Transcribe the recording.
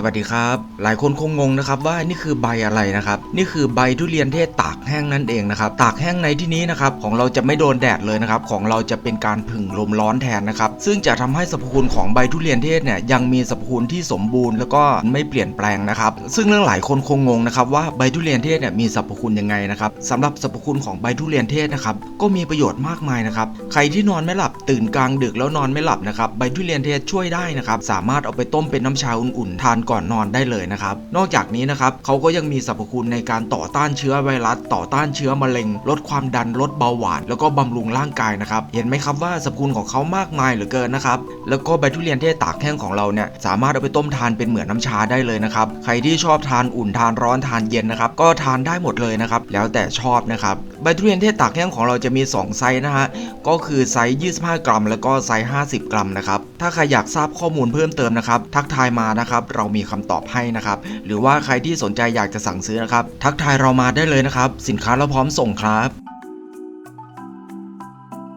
สวัสดีครับ หลายคนคงงงนะครับว่านี่คือใบอะไรนะครับ นี่คือใบทุเรียนเทศตากแห้งนั่นเองนะครับ ตากแห้งในที่นี้นะครับของเราจะไม่โดนแดดเลยนะครับ ของเราจะเป็นการผึ่งลมร้อนแทนนะครับ ซึ่งจะทำให้สรรพคุณของใบทุเรียนเทศเนี่ยยังมีสรรพคุณที่สมบูรณ์แล้วก็ไม่เปลี่ยนแปลงนะครับ ซึ่งเรื่องหลายคนคงงงนะครับว่าใบทุเรียนเทศเนี่ยมีสรรพคุณยังไงนะครับสำหรับสรรพคุณของใบทุเรียนเทศนะครับก็มีประโยชน์มากมายนะครับใครที่นอนไม่หลับตื่นกลางดึกแล้วนอนไม่หลับนะครับใบทุเรียนเทศช่วยได้นะครับสามารถเอาไปต้มเป็นน้ำชาอุ่นๆทานก่อนนอนได้เลยนะครับ นอกจากนี้นะครับเขาก็ยังมีสรรพคุณในการต่อต้านเชื้อไวรัส ต่อต้านเชื้อมะเร็ง ลดความดันลดเบาหวาน แล้วก็บำรุงร่างกายนะครับ เห็นไหมครับว่าสรรพคุณของเขามากมายเหลือเกินนะครับ แล้วก็ใบทุเรียนเทศตากแห้งของเราเนี่ยสามารถเอาไปต้มทานเป็นเหมือนน้ำชาได้เลยนะครับ ใครที่ชอบทานอุ่นทานร้อนทานเย็นนะครับก็ทานได้หมดเลยนะครับแล้วแต่ชอบนะครับใบทุเรียนเทศตากแห้งของเราจะมี 2 ไซส์นะฮะ ก็คือไซส์ 25 กรัม แล้วก็ไซส์ 50 กรัมนะครับ ถ้าใครอยากทราบข้อมูลเพิ่มเติมนะครับ ทักทายมานะครับ เรามีคำตอบให้นะครับ หรือว่าใครที่สนใจอยากจะสั่งซื้อนะครับ ทักทายเรามาได้เลยนะครับ สินค้าเราพร้อมส่งครับ